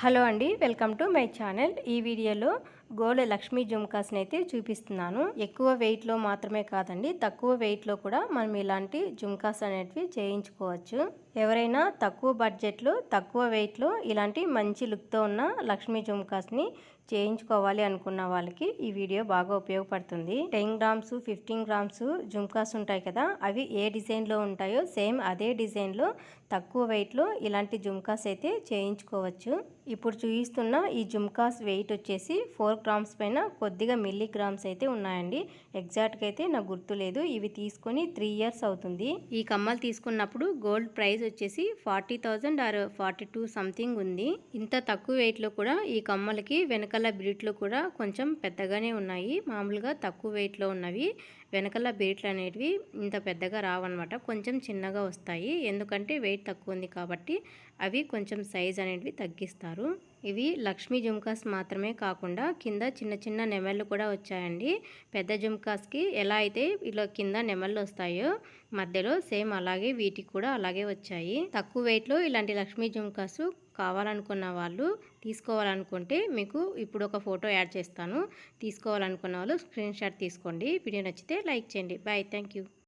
Hello అండి welcome to my channel. ఈ వీడియోలో గోల్డ్ లక్ష్మీ జుమ్కాస్ని అయితే చూపిస్తున్నాను. ఎక్కువ వెయిట్లో మాత్రమే కాదండి తక్కువ వెయిట్లో కూడా మనం ఇలాంటి జుమ్కాస్ అనేటివి చేయించుకోవచ్చు. ఎవరైనా తక్కువ బడ్జెట్లో తక్కువ వెయిట్లో ఇలాంటి మంచి లుక్తో ఉన్న లక్ష్మీ జుమ్కాస్ని చేయించుకోవాలి అనుకున్న వాళ్ళకి ఈ వీడియో బాగా ఉపయోగపడుతుంది. Ten grams fifteen grams jhumkas ఉంటాయి కదా అవి ఏ డిజైన్లో ఉంటాయో సేమ్ అదే డిజైన్లో తక్కువ వెయిట్లో ఇలాంటి జుమ్కాస్ అయితే చేయించుకోవచ్చు. ఇప్పుడు చూపిస్తున్న ఈ జుమ్కాస్ వెయిట్ వచ్చేసి ఫోర్ గ్రామ్స్ పైన కొద్దిగా మిల్లీగ్రామ్స్ అయితే ఉన్నాయండి. ఎగ్జాక్ట్గా అయితే నాకు గుర్తులేదు ఇవి తీసుకొని త్రీ ఇయర్స్ అవుతుంది. ఈ కమ్మలు తీసుకున్నప్పుడు గోల్డ్ ప్రైస్ వచ్చేసి forty thousand or forty two something ఉంది. ఇంత తక్కువ వెయిట్లో కూడా ఈ కమ్మలకి వెనకాల బ్రిడ్లు కూడా కొంచెం పెద్దగానే ఉన్నాయి. మామూలుగా తక్కువ వెయిట్లో ఉన్నవి. వెనకాల బీట్లు అనేటివి ఇంత పెద్దగా రావన్నమాట. కొంచెం చిన్నగా వస్తాయి. ఎందుకంటే వెయిట్ తక్కువ ఉంది కాబట్టి అవి కొంచెం సైజ్ అనేటివి తగ్గిస్తారు. ఇవి లక్ష్మీ జుమ్కాస్ మాత్రమే కాకుండా కింద చిన్న చిన్న నెమళ్ళు కూడా వచ్చాయండి. పెద్ద జుమ్కాస్కి ఎలా అయితే ఇలా కింద నెమళ్ళు వస్తాయో మధ్యలో సేమ్ అలాగే వీటికి కూడా అలాగే వచ్చాయి. తక్కువ వెయిట్లో ఇలాంటి లక్ష్మీ జుమ్కాస్ కావాలనుకున్న వాళ్ళు తీసుకోవాలనుకుంటే మీకు ఇప్పుడు ఒక ఫోటో యాడ్ చేస్తాను. తీసుకోవాలనుకున్న వాళ్ళు స్క్రీన్ షాట్ తీసుకోండి. వీడియో నచ్చితే లైక్ చేయండి. బాయ్. థ్యాంక్